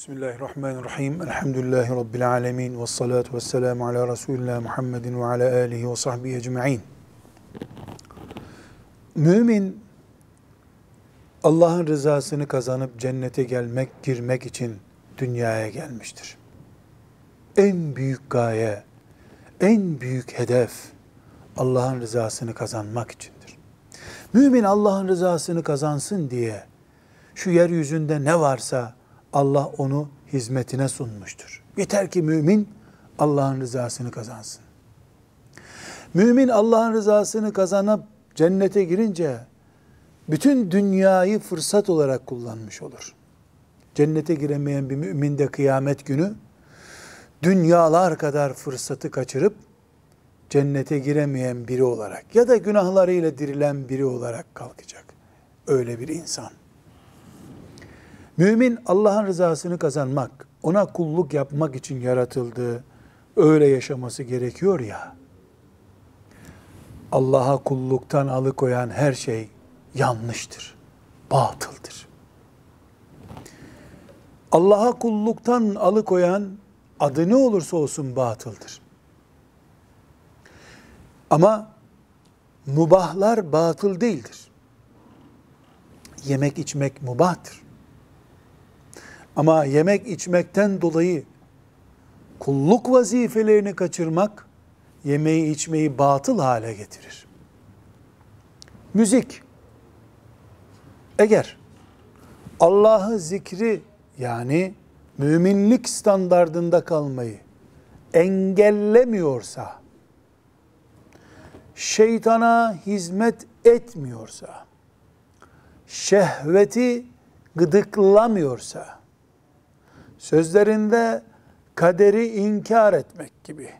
Bismillahirrahmanirrahim. Elhamdülillahi Rabbil alemin. Ve salatu ve selamu ala Resulullah Muhammedin ve ala alihi ve sahbihi ecma'in. Mümin, Allah'ın rızasını kazanıp cennete gelmek, girmek için dünyaya gelmiştir. En büyük gaye, en büyük hedef Allah'ın rızasını kazanmak içindir. Mümin Allah'ın rızasını kazansın diye şu yeryüzünde ne varsa Allah onu hizmetine sunmuştur. Yeter ki mümin Allah'ın rızasını kazansın. Mümin Allah'ın rızasını kazanıp cennete girince bütün dünyayı fırsat olarak kullanmış olur. Cennete giremeyen bir mümin de kıyamet günü dünyalar kadar fırsatı kaçırıp cennete giremeyen biri olarak ya da günahlarıyla dirilen biri olarak kalkacak. Öyle bir insan. Mümin Allah'ın rızasını kazanmak, ona kulluk yapmak için yaratıldığı, öyle yaşaması gerekiyor ya. Allah'a kulluktan alıkoyan her şey yanlıştır, batıldır. Allah'a kulluktan alıkoyan adı ne olursa olsun batıldır. Ama mubahlar batıl değildir. Yemek içmek mubahtır. Ama yemek içmekten dolayı kulluk vazifelerini kaçırmak yemeği içmeyi batıl hale getirir. Müzik eğer Allah'ı zikri yani müminlik standardında kalmayı engellemiyorsa, şeytana hizmet etmiyorsa, şehveti gıdıklamıyorsa, sözlerinde kaderi inkar etmek gibi,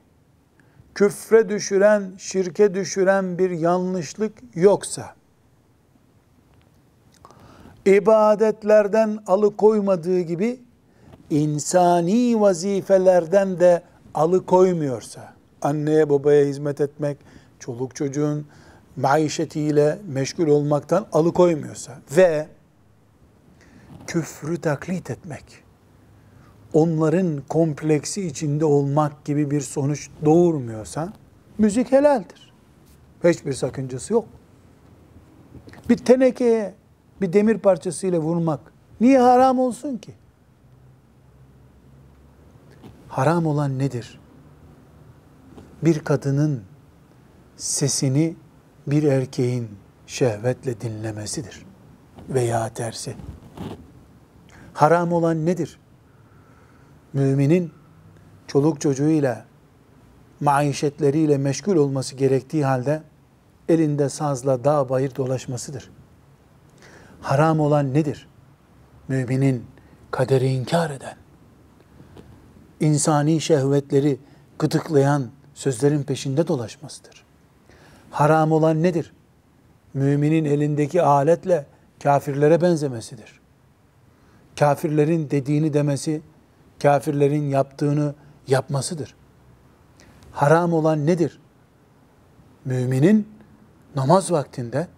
küfre düşüren, şirke düşüren bir yanlışlık yoksa, ibadetlerden alıkoymadığı gibi, insani vazifelerden de alıkoymuyorsa, anneye babaya hizmet etmek, çoluk çocuğun maişetiyle meşgul olmaktan alıkoymuyorsa. Ve küfrü taklit etmek, onların kompleksi içinde olmak gibi bir sonuç doğurmuyorsa müzik helaldir. Hiçbir sakıncası yok. Bir tenekeye bir demir parçasıyla vurmak niye haram olsun ki? Haram olan nedir? Bir kadının sesini bir erkeğin şehvetle dinlemesidir veya tersi. Haram olan nedir? Müminin çoluk çocuğuyla, maişetleriyle meşgul olması gerektiği halde elinde sazla dağ bayır dolaşmasıdır. Haram olan nedir? Müminin kaderi inkar eden, insani şehvetleri gıdıklayan sözlerin peşinde dolaşmasıdır. Haram olan nedir? Müminin elindeki aletle kafirlere benzemesidir. Kafirlerin dediğini demesi, kafirlerin yaptığını yapmasıdır. Haram olan nedir? Müminin namaz vaktinde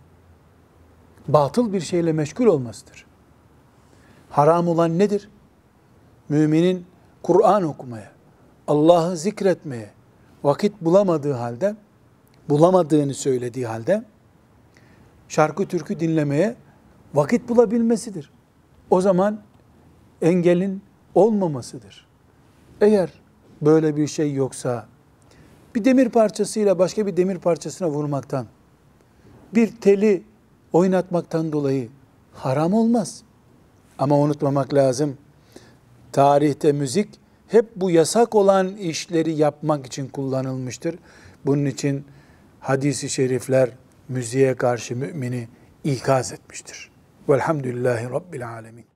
batıl bir şeyle meşgul olmasıdır. Haram olan nedir? Müminin Kur'an okumaya, Allah'ı zikretmeye vakit bulamadığı halde, bulamadığını söylediği halde şarkı türkü dinlemeye vakit bulabilmesidir. O zaman engelin olmamasıdır. Eğer böyle bir şey yoksa bir demir parçasıyla başka bir demir parçasına vurmaktan, bir teli oynatmaktan dolayı haram olmaz. Ama unutmamak lazım. Tarihte müzik hep bu yasak olan işleri yapmak için kullanılmıştır. Bunun için hadisi şerifler müziğe karşı mümini ikaz etmiştir. Velhamdülillahi Rabbil Alemin.